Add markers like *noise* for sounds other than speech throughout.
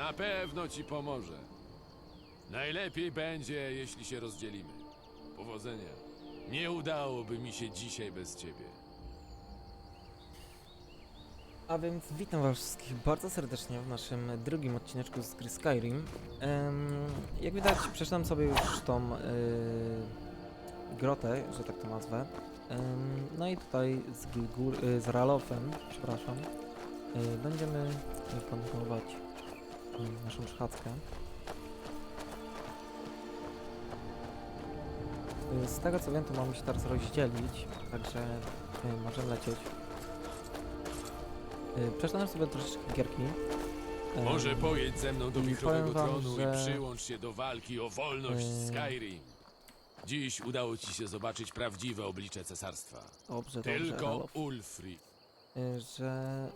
Na pewno ci pomoże. Najlepiej będzie, jeśli się rozdzielimy. Powodzenia. Nie udałoby mi się dzisiaj bez ciebie. A więc witam was wszystkich bardzo serdecznie w naszym drugim odcineczku z gry Skyrim. Jak widać przeszedłem sobie już tą y, grotę, że tak to nazwę. No i tutaj z, y, z Ralofem, przepraszam, y, będziemy kontynuować naszą przechadzkę. Y, z tego co wiem to mamy się teraz rozdzielić, także y, możemy lecieć. Y, Przeczytałem sobie troszeczkę gierki. Może pojedź ze mną do i wichrowego powiem wam, tronu że- i przyłącz się do walki o wolność Yy. Skyrim. Dziś udało ci się zobaczyć prawdziwe oblicze cesarstwa. Dobrze, dobrze, Tylko Ralof. Ulfri że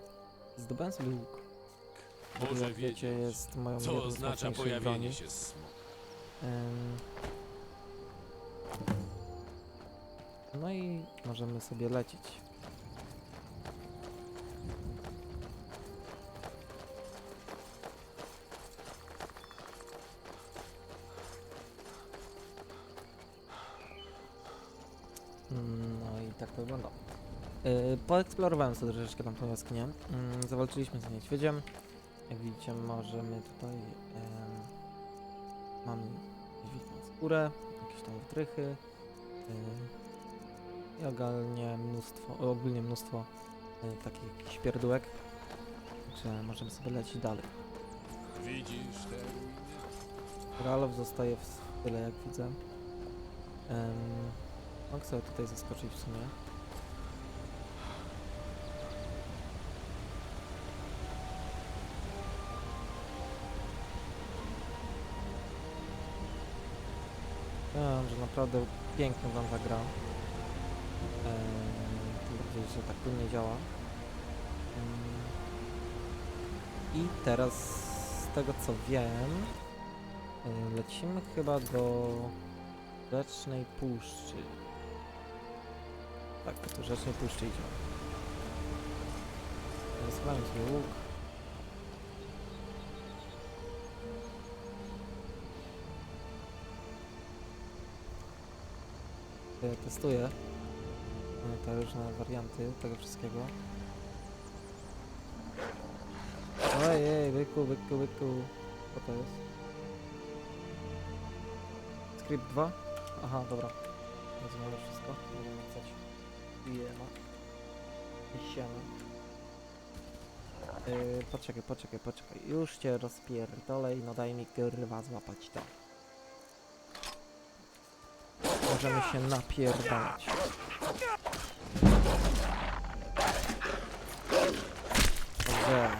zdobędę sobie łuk, może jak wiecie jest moją co jedną z oznacza mocniejszych pojawienie broni. się smoka. Ym, No i możemy sobie lecieć. Mm, No i tak to wygląda. Yy, poeksplorowałem sobie troszeczkę tam tą jaskinię. Yy, zawalczyliśmy z niedźwiedziem. Jak widzicie możemy tutaj... mamy niedźwiedzią skórę, jakieś tam wytrychy i ogólnie mnóstwo, ogólnie mnóstwo yy, takich jakichś pierdółek. Także możemy sobie lecieć dalej. Widzisz te ruiny? Ralof zostaje w tyle jak widzę. Um, mogę sobie tutaj zaskoczyć w sumie. Naprawdę pięknie wygląda gra. Em, tym bardziej, że tak płynnie działa. Em, I teraz z tego co wiem, y, lecimy chyba do Rzecznej Puszczy. Tak, do Rzecznej Puszczy idziemy. Rozchowałem sobie łuk. Testuję y, te różne warianty tego wszystkiego. Ojej, byku, byku, byku. Co to jest? Script 2? Aha, dobra. Rozumiem wszystko. Wiem pisać. I siema. Yy, poczekaj, poczekaj, poczekaj. Już cię rozpierdolę i no daj mi kurwa złapać to. Możemy się napierdalać. Dobrze.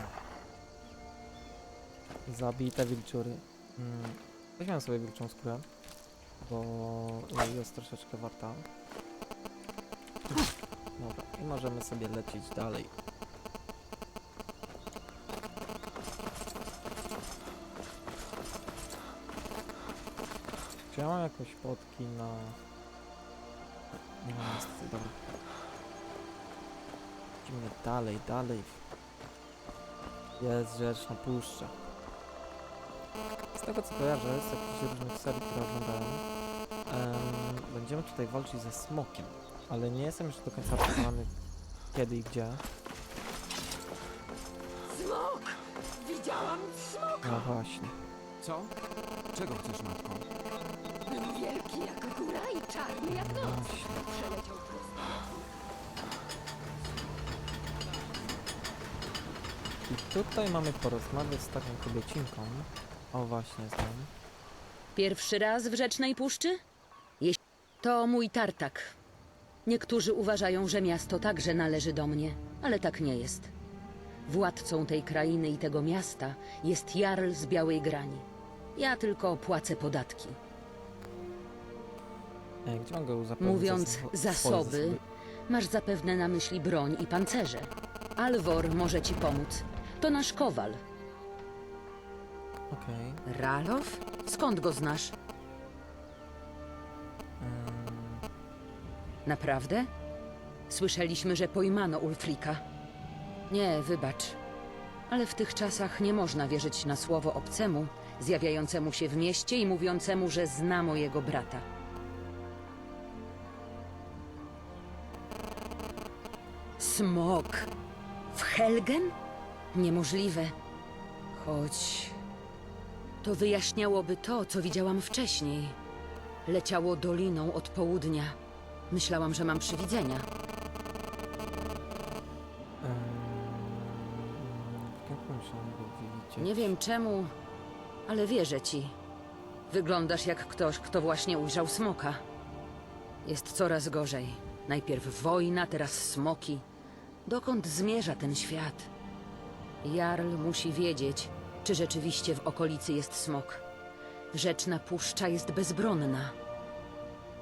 Zabite wilczury. Mm. Weźmiemy sobie wilczą skórę, bo jest troszeczkę warta. Dobra, i możemy sobie lecieć dalej. Czy ja mam jakąś fotki na... Nie mam niestety, dobra. Idziemy dalej, dalej. Jest rzecz na puszcza. Z tego co kojarzę, z jakichś różnych serii, które oglądałem, em, będziemy tutaj walczyć ze smokiem, ale nie jestem już do końca przekonany kiedy i gdzie. Smok! Widziałam smoka! No właśnie. Co? Czego chcesz, matko? Wielki jak góra i czarny jak noc. Przeleciał prosto. I tutaj mamy porozmawiać z taką kobiecinką. O właśnie, znam. Pierwszy raz w Rzecznej Puszczy? Jeśli to mój tartak. Niektórzy uważają, że miasto także należy do mnie, ale tak nie jest. Władcą tej krainy i tego miasta jest Jarl z Białej Grani. Ja tylko płacę podatki. E, gdzie zapewnić Mówiąc swoje zasoby, masz zapewne na myśli broń i pancerze. Alwor może ci pomóc. To nasz kowal. Okej. Ralof? Skąd go znasz? em, Naprawdę? Słyszeliśmy, że pojmano Ulfrika. Nie, wybacz. Ale w tych czasach nie można wierzyć na słowo obcemu, zjawiającemu się w mieście i mówiącemu, że zna mojego brata. Smok? W Helgen? Niemożliwe. Choć to wyjaśniałoby to, co widziałam wcześniej. Leciało doliną od południa. Myślałam, że mam przywidzenia. Go widzieć? Nie wiem czemu, ale wierzę ci. Wyglądasz jak ktoś, kto właśnie ujrzał smoka. Jest coraz gorzej. Najpierw wojna, teraz smoki. Dokąd zmierza ten świat? Jarl musi wiedzieć, czy rzeczywiście w okolicy jest smok. Rzeczna puszcza jest bezbronna.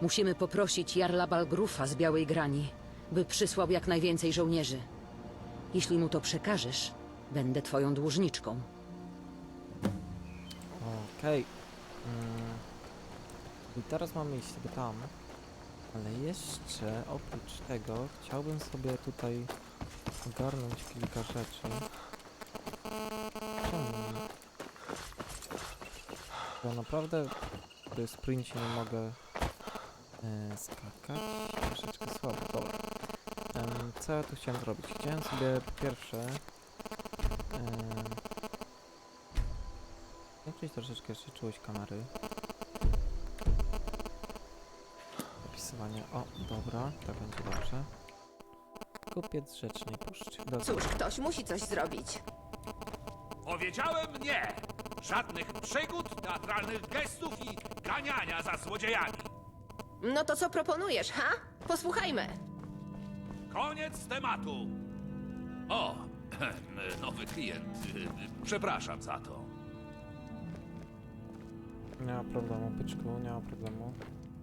Musimy poprosić Jarla Balgrufa z Białej Grani, by przysłał jak najwięcej żołnierzy. Jeśli mu to przekażesz, będę twoją dłużniczką. Okej. Mm. I teraz mamy iść sobie tam. Ale jeszcze oprócz tego chciałbym sobie tutaj ogarnąć kilka rzeczy. Ja naprawdę w sprincie nie mogę e, skakać. Troszeczkę słabo, dobra. Co ja tu chciałem zrobić? Chciałem sobie po pierwsze Zwiększyć troszeczkę jeszcze czułość kamery. Opisywanie. O, dobra, tak będzie dobrze. Kupiec rzecznej puszczy. Dobra. Cóż, ktoś musi coś zrobić. Powiedziałem nie! Żadnych przygód, teatralnych gestów i ganiania za złodziejami. No to co proponujesz, ha? Posłuchajmy. Koniec tematu. O, *clears throat* nowy klient. Przepraszam za to. Nie ma problemu, byczku, nie ma problemu.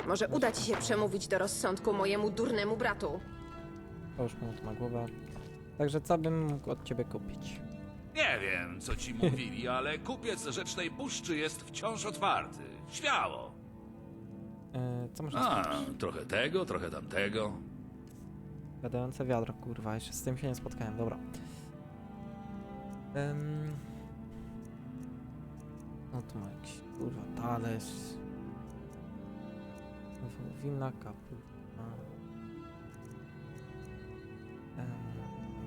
Może uda ci się przemówić do rozsądku mojemu durnemu bratu. Połóżmy mu to na głowę. Także co bym mógł od ciebie kupić? Nie wiem, co ci mówili, *laughs* ale kupiec Rzecznej Puszczy jest wciąż otwarty. Śmiało. E, co można A, kupić? trochę tego, trochę tamtego. Gadające wiadro, kurwa, jeszcze z tym się nie spotkałem, dobra. Em... No tu ma jakiś, kurwa, talerz. Wołowina, kapuła.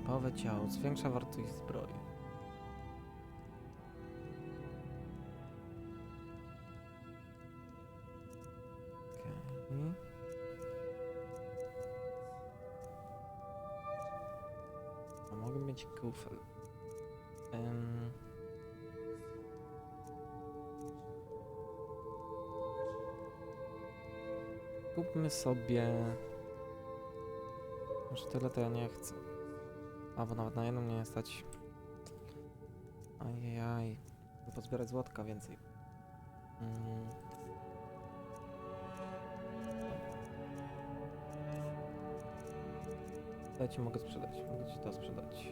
Em, Bowe ciało, zwiększa wartość zbroi. Mogę mieć kufel. Kupmy sobie... Może tyle to ja nie chcę. Albo nawet na jedną nie stać. Ajajaj. Pozbierać złotka więcej. Mm. Ja ci mogę sprzedać. Mogę ci to sprzedać.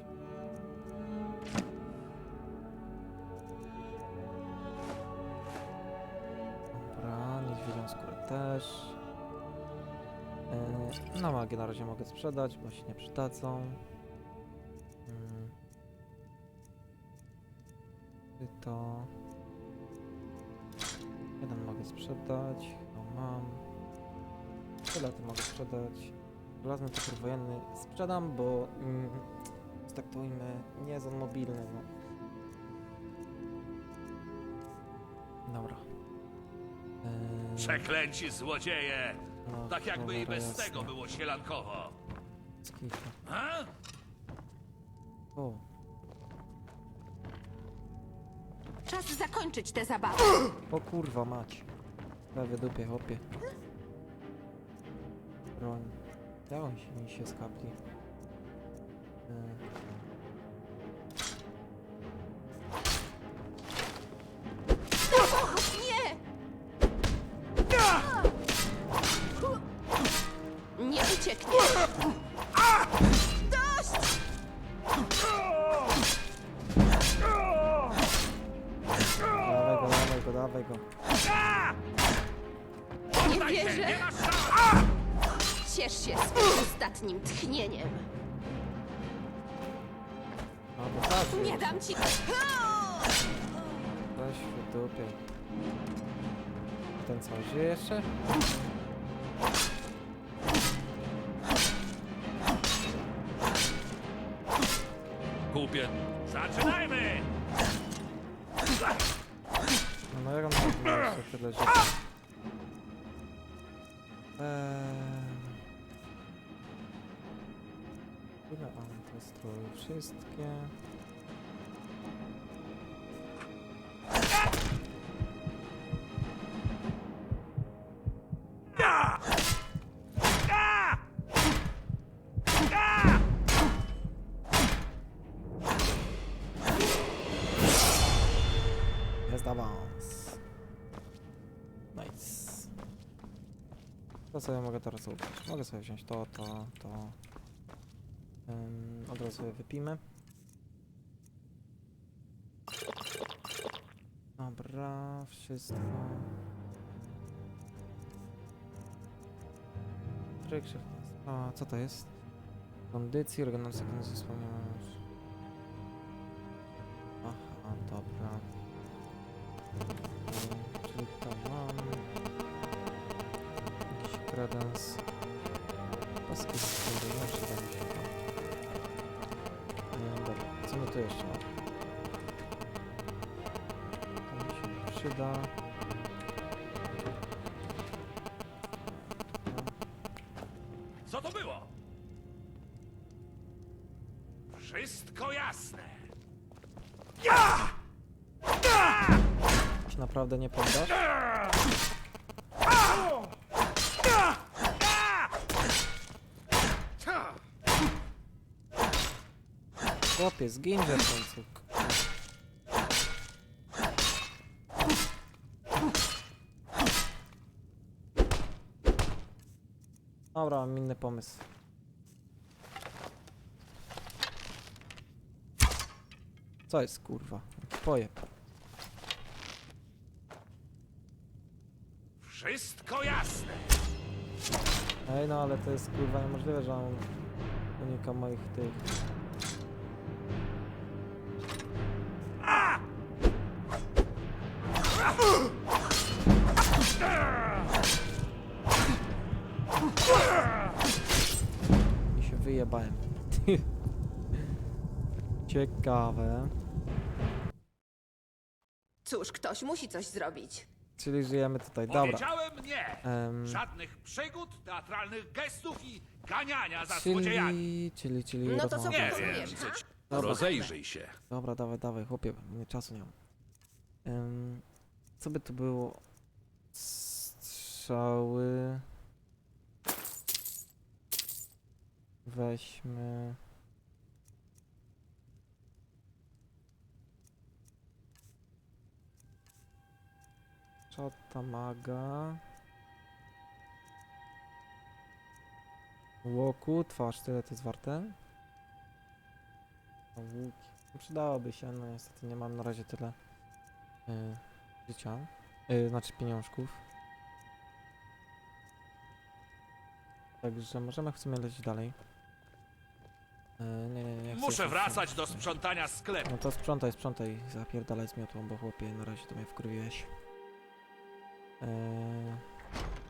Dobra, niedźwiedzią skórę też. Yy, na magię na razie mogę sprzedać, bo się nie przydadzą. Sprzedać, no mam. Tyle to mogę sprzedać. Żelazny topór wojenny sprzedam, bo mm, traktujmy, nie jest on mobilny. No. Dobra. Eee, Przeklęci złodzieje! no, Tak jakby i bez jasna. tego było sielankowo. Skifa. A? O, Czas zakończyć tę zabawę. o kurwa mać. Prawie dupie, chłopie. Broń. Się mi się skapli? Eee. Nie! Nie ucieknie. Ostatnim tchnieniem. Albo Zabił. Nie dam ci... Weź w dupie. Ten co, żyje jeszcze? Kupiec. Zaczynajmy! No, no jak on tam ma jeszcze tyle rzeczy? Strój? Wszystkie... Jest awans. Nice. To sobie mogę teraz ubrać. Mogę sobie wziąć to, to, to. Razu sobie wypijmy. Dobra, wszystko. Tryk. A, co to jest? Kondycji, regeneracja kondycji wspomniałem już. Aha, dobra. Się przyda. Co to było? Wszystko jasne. Czy naprawdę nie poddasz? Chłopie, zgiń w końcu. Dobra, mam inny pomysł. Co jest kurwa? Pojeb. Wszystko jasne. Ej, no ale to jest kurwa niemożliwe, że on unika moich tych. Ciekawe. Cóż, ktoś musi coś zrobić. Czyli żyjemy tutaj. Dobra. Powiedziałem nie. Em, Żadnych przygód, teatralnych gestów i ganiania za złodziejami. czyli, czyli, czyli No to co rozmowa. Nie proponujesz, wiem, ha? co ci... Dobra. Rozejrzyj się. Dobra, dawaj, dawaj, chłopie, nie czasu nie mam. Ym, co by tu było? Strzały. Weźmy. Czata maga. Łoku, twarz, tyle to jest warte. Łuki. No, Przydałoby się, no niestety nie mam na razie tyle y, życia. Y, znaczy pieniążków. Także możemy w sumie lecieć dalej. Y, nie, nie, nie. Muszę wracać do sprzątania sklepu. No to sprzątaj, sprzątaj, zapierdalaj z miotłą, bo chłopie, na razie to mnie wkurwiłeś. Eee,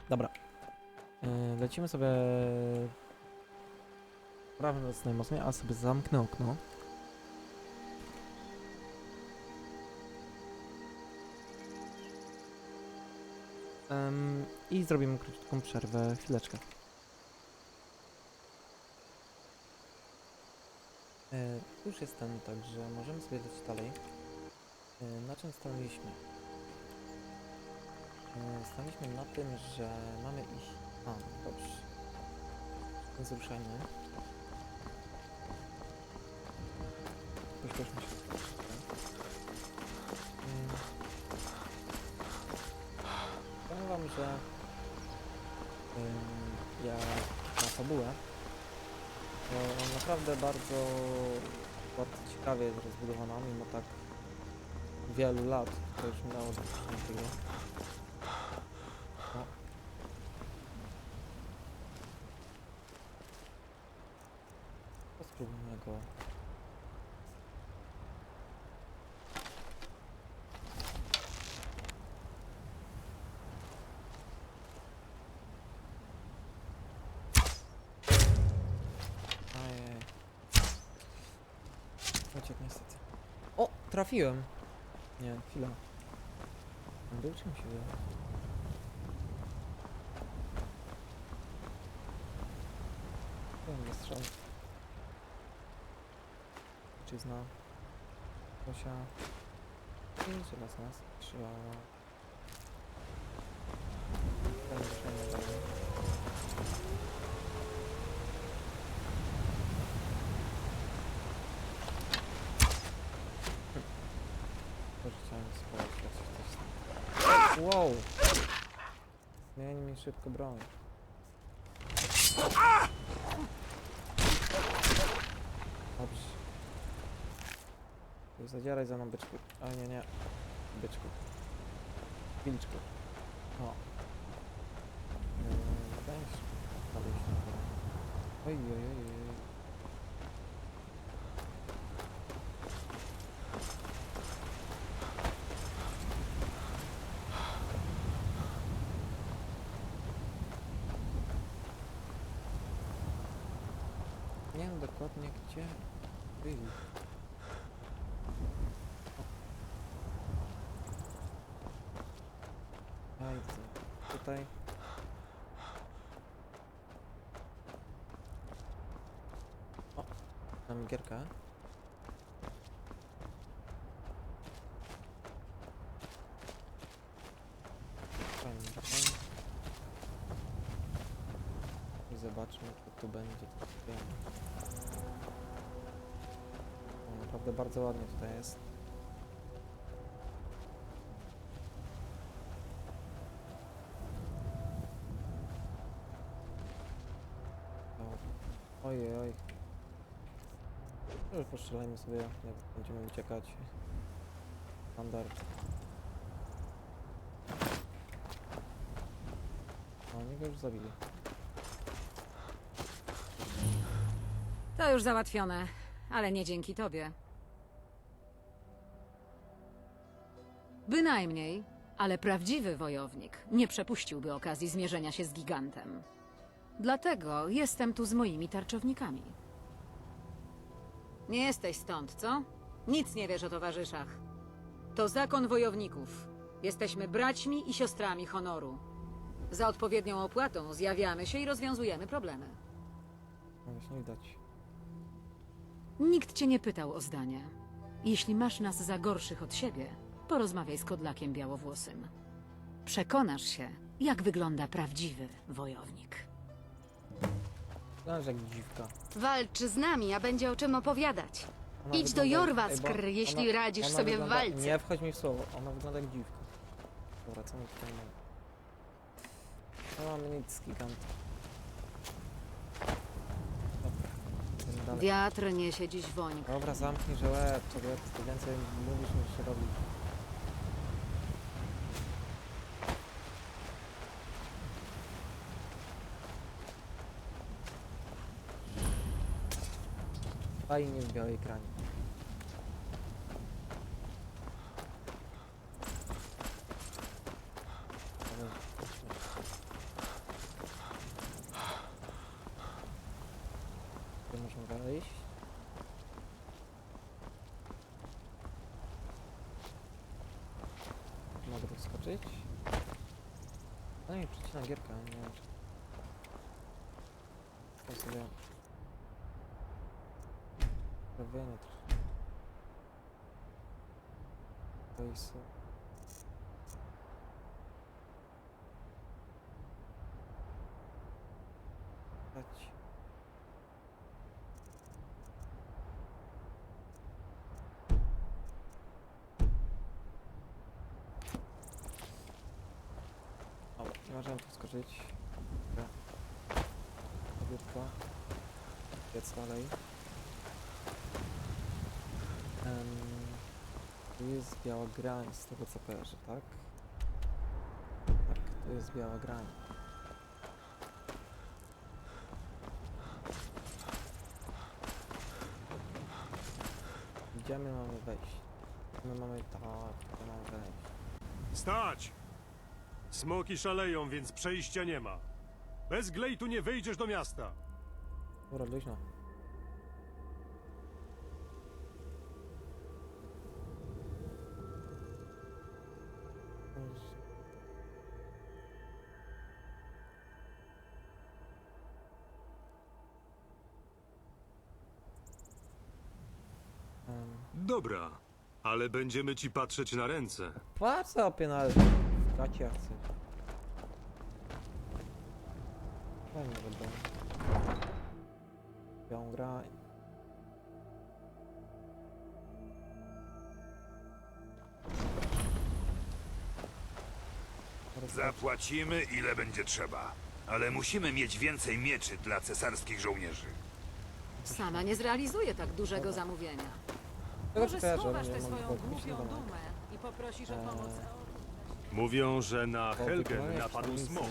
dobra. Eee, lecimy sobie... Prawy nas najmocniej, a sobie zamknę okno. Em, I zrobimy krótką przerwę, chwileczkę. E, już jestem, także możemy sobie dalej. Na czym stanęliśmy? E, stanęliśmy na tym, że mamy iść... A, dobrze. Więc. Pośpieszmy się. Powiem wam, że ja na fabułę to naprawdę bardzo, bardzo ciekawie jest rozbudowana, mimo tak wielu lat, to już minęło do tego. tego. Niestety. O! Trafiłem! Nie, chwila. Był się? Czyzna. Kosia. Idzie nas nas. Też chciałem coś tam. Wow! Zmień mi szybko broń. Dobrze. Zadzieraj za mną byczku. O nie, nie. Byczku. Wilczku. O. Yy, na górę. Oj, oj, oj, oj. Nie wiem dokładnie gdzie byli. Widzę. Tutaj. O, mam. I zobaczmy, co tu będzie. Naprawdę bardzo ładnie tutaj jest. Ojej, oj. Już postrzelajmy sobie, jak będziemy uciekać. Standard. O, oni go już zabili. To już załatwione, ale nie dzięki tobie. Bynajmniej, ale prawdziwy wojownik nie przepuściłby okazji zmierzenia się z gigantem. Dlatego jestem tu z moimi tarczownikami. Nie jesteś stąd, co? Nic nie wiesz o towarzyszach. To zakon wojowników. Jesteśmy braćmi i siostrami honoru. Za odpowiednią opłatą zjawiamy się i rozwiązujemy problemy. No właśnie widać. Nikt cię nie pytał o zdanie. Jeśli masz nas za gorszych od siebie, porozmawiaj z Kodlakiem Białowłosym. Przekonasz się, jak wygląda prawdziwy wojownik. Znasz jak dziwka. Walcz z nami, a będzie o czym opowiadać. Ona Idź do Jorwaskr, Ej, bo jeśli radzisz ona sobie w wygląda- walce. Nie wchodź mi w słowo, ona wygląda jak dziwka. Dobra, co my tutaj mamy? No mamy nic z giganta. Dobra, idziemy dalej. Wiatr niesie dziś woń. Dobra, zamknij, że łeb, ty więcej mówisz niż się Fajnie w białej kranie. Tu wejść. Mogę tu wskoczyć? No i przecina gierka, nie wiem czy... Robienie też. To jest... Dać. O, nie możemy tu wskoczyć. Dobra. Kobietko. Biec dalej. Tu jest biała grań, z tego co kojarzę, tak? Tak, tu jest biała grań. Gdzie my mamy wejść? My mamy tak, tu mamy wejść. Stać! Smoki szaleją, więc przejścia nie ma. Bez glejtu nie wyjdziesz do miasta. Dobra, luźno. Dobra, ale będziemy ci patrzeć na ręce. Patrz sobie na gaciacy. Fajnie wygląda. Białą gra. Zapłacimy ile będzie trzeba. Ale musimy mieć więcej mieczy dla cesarskich żołnierzy. Sama nie zrealizuję tak dużego zamówienia. Może schowasz tę swoją głupią dumę i poprosisz o Eee. pomoc. Mówią, że na Helgen napadł smok.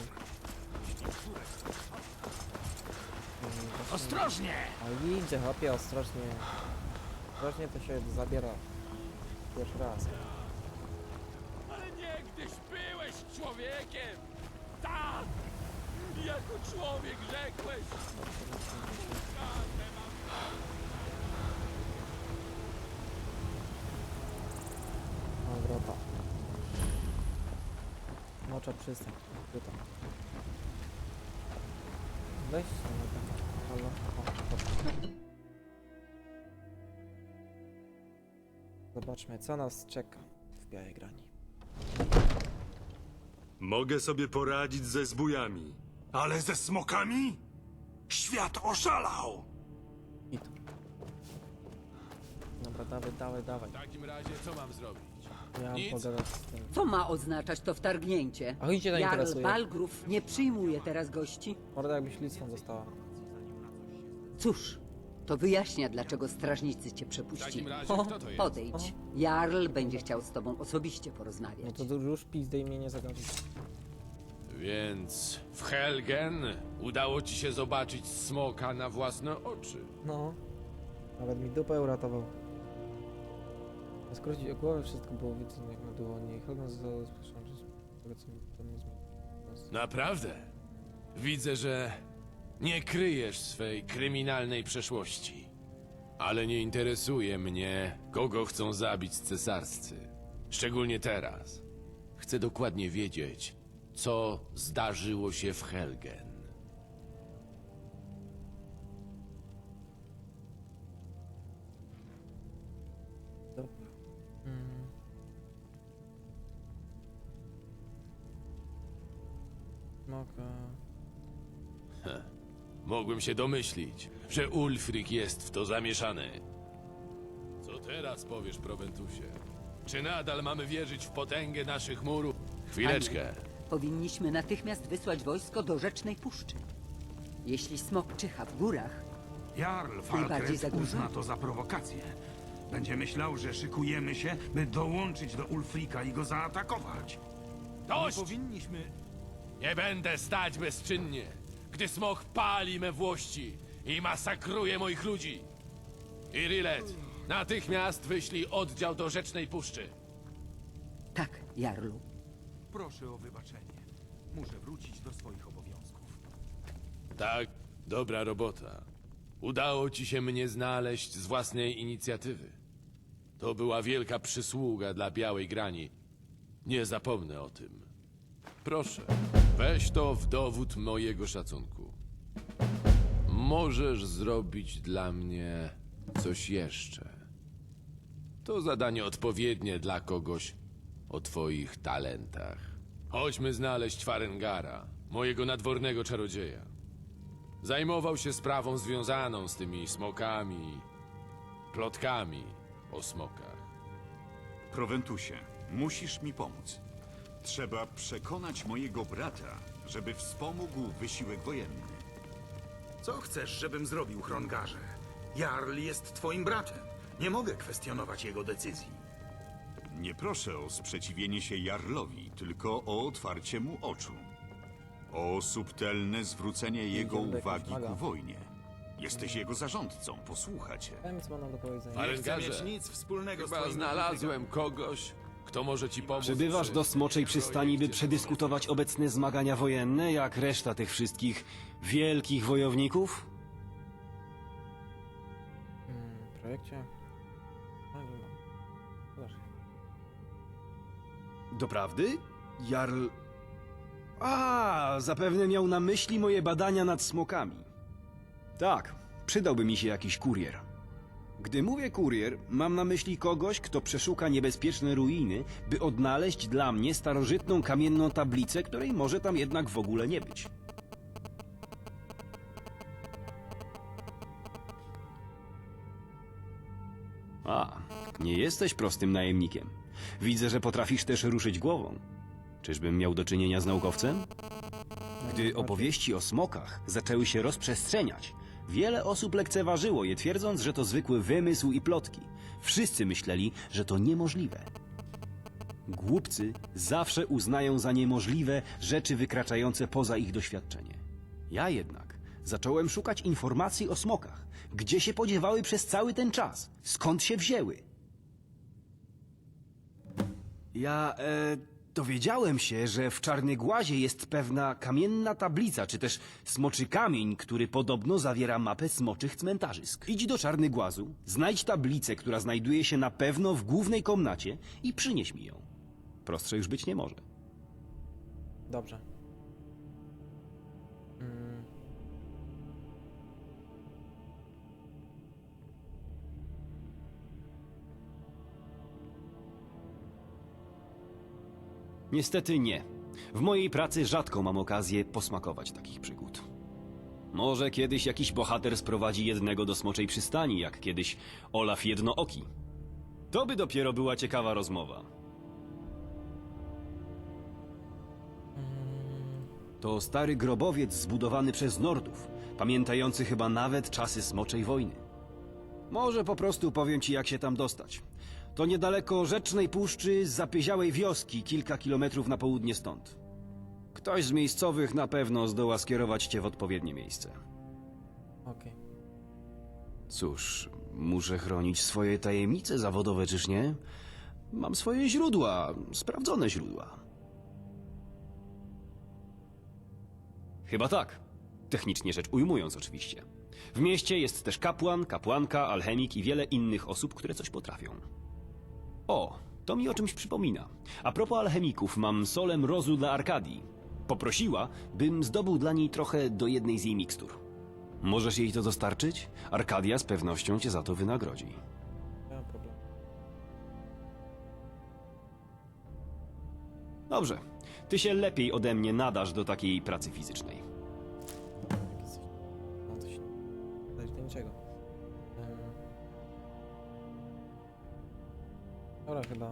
Ostrożnie! A idzie, hopie, ostrożnie. Ostrożnie to się zabiera. Pierwszy raz. Ale niegdyś byłeś człowiekiem! Tak! Jako człowiek rzekłeś! O, grota. Mocza przystań. Tutaj. Weź się na ten. Halo. O, dobra. Zobaczmy, co nas czeka w Białej Grani. Mogę sobie poradzić ze zbójami. Ale ze smokami? Świat oszalał! I tu. Dobra, dawaj, dawaj, dawaj. W takim razie co mam zrobić? Ja mam Nic. pogadać z tym. Co ma oznaczać to wtargnięcie? A idzie Jarl interesuje. Balgrów nie przyjmuje teraz gości? Morda jakby śledztwą została. Cóż, to wyjaśnia, dlaczego strażnicy cię W takim przepuścili. razie kto to jest? Podejdź. Jarl będzie chciał z tobą osobiście No porozmawiać. to już pizdę i mnie nie zagadzi. Więc w Helgen udało ci się zobaczyć smoka na własne oczy. No. Nawet mi dupę uratował. Na skrócie o głowę wszystko było jak na dłoni. Że tego co nie. Naprawdę? Widzę, że nie kryjesz swej kryminalnej przeszłości. Ale nie interesuje mnie, kogo chcą zabić cesarscy. Szczególnie teraz. Chcę dokładnie wiedzieć, co zdarzyło się w Helgen. Mogłem się domyślić, że Ulfric jest w to zamieszany. Co teraz powiesz, Proventusie? Czy nadal mamy wierzyć w potęgę naszych murów? Chwileczkę. Powinniśmy natychmiast wysłać wojsko do Rzecznej Puszczy. Jeśli smok czyha w górach, Jarl Najbardziej Falkret zagrożony. uzna to za prowokację. Będzie myślał, że szykujemy się, by dołączyć do Ulfrika i go zaatakować. Dość! Powinniśmy... Nie będę stać bezczynnie, gdy smok pali me włości i masakruje moich ludzi. Irilet, natychmiast wyślij oddział do Rzecznej Puszczy. tak, Jarlu. Proszę o wybaczenie. Muszę wrócić do swoich obowiązków. Tak, dobra robota. Udało ci się mnie znaleźć z własnej inicjatywy. To była wielka przysługa dla Białej Grani. Nie zapomnę o tym. Proszę, weź to w dowód mojego szacunku. Możesz zrobić dla mnie coś jeszcze. To zadanie odpowiednie dla kogoś o twoich talentach. Chodźmy znaleźć Farengara, mojego nadwornego czarodzieja. Zajmował się sprawą związaną z tymi smokami, plotkami o smokach. Prowentusie, musisz mi pomóc. Trzeba przekonać mojego brata, żeby wspomógł wysiłek wojenny. Co chcesz, żebym zrobił, Hrongarze? Jarl jest twoim bratem. Nie mogę kwestionować jego decyzji. Nie proszę o sprzeciwienie się Jarlowi, tylko o otwarcie mu oczu. O subtelne zwrócenie jego Idziemy do jakiegoś uwagi maga. ku wojnie. Jesteś jego zarządcą, posłuchacie. Wiem co mam do powiedzenia. Farengarze, nic wspólnego chyba znalazłem kogoś, kto może ci pomóc. Przybywasz przy do Smoczej Przystani, by przedyskutować obecne zmagania wojenne, jak reszta tych wszystkich wielkich wojowników? Mm, w projekcie? No nie mam. Zobacz. Doprawdy? Jarl... A, zapewne miał na myśli moje badania nad smokami. Tak, przydałby mi się jakiś kurier. Gdy mówię kurier, mam na myśli kogoś, kto przeszuka niebezpieczne ruiny, by odnaleźć dla mnie starożytną kamienną tablicę, której może tam jednak w ogóle nie być. A, nie jesteś prostym najemnikiem. Widzę, że potrafisz też ruszyć głową. Czyżbym miał do czynienia z naukowcem? Gdy opowieści o smokach zaczęły się rozprzestrzeniać, wiele osób lekceważyło je, twierdząc, że to zwykły wymysł i plotki. Wszyscy myśleli, że to niemożliwe. Głupcy zawsze uznają za niemożliwe rzeczy wykraczające poza ich doświadczenie. Ja jednak zacząłem szukać informacji o smokach. Gdzie się podziewały przez cały ten czas? Skąd się wzięły? Ja e, dowiedziałem się, że w Czarnygłazie jest pewna kamienna tablica, czy też smoczy kamień, który podobno zawiera mapę smoczych cmentarzysk. Idź do Czarnygłazu, znajdź tablicę, która znajduje się na pewno w głównej komnacie i przynieś mi ją. Prostsze już być nie może. Dobrze. Niestety nie. W mojej pracy rzadko mam okazję posmakować takich przygód. Może kiedyś jakiś bohater sprowadzi jednego do smoczej przystani, jak kiedyś Olaf Jednooki. To by dopiero była ciekawa rozmowa. To stary grobowiec zbudowany przez Nordów, pamiętający chyba nawet czasy smoczej wojny. Może po prostu powiem ci, jak się tam dostać. To niedaleko Rzecznej Puszczy z zapyziałej wioski, kilka kilometrów na południe stąd. Ktoś z miejscowych na pewno zdoła skierować cię w odpowiednie miejsce. Okej. Cóż, muszę chronić swoje tajemnice zawodowe, czyż nie? Mam swoje źródła, sprawdzone źródła. Chyba tak. Technicznie rzecz ujmując, oczywiście. W mieście jest też kapłan, kapłanka, alchemik i wiele innych osób, które coś potrafią. O, to mi o czymś przypomina. A propos alchemików, mam solę mrozu dla Arkadii. Poprosiła, bym zdobył dla niej trochę do jednej z jej mikstur. Możesz jej to dostarczyć? Arkadia z pewnością cię za to wynagrodzi. Nie ma problemu. Dobrze. Ty się lepiej ode mnie nadasz do takiej pracy fizycznej. Dobra, chyba...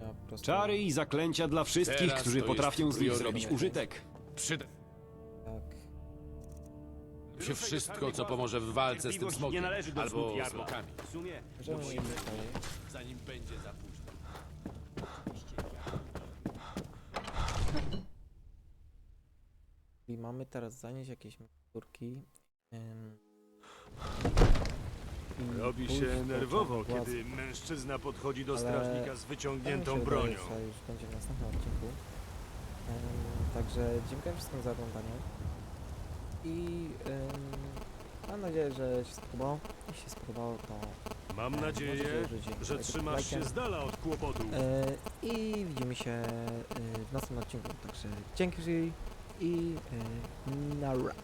Ja po prostu... Czary i zaklęcia dla wszystkich, Teraz którzy to potrafią z nich priorytet. zrobić użytek. Przyda Tak. się wszystko, co pomoże w walce z tym smokiem. Albo smokami. Możemy iść dalej. Zanim będzie za późno. I mamy teraz zanieść jakieś miksturki. em, i Robi pójść się nerwowo, kiedy mężczyzna podchodzi do Ale strażnika z wyciągniętą wydaje, bronią. już będzie w następnym odcinku. Em, także dziękuję wszystkim za oglądanie. I em, mam nadzieję, że się spodobało. Jeśli się spodobało, to Mam nadzieję, że trzymasz się z dala od kłopotu. E, I widzimy się e, w następnym odcinku. Także dzięki i e, nara.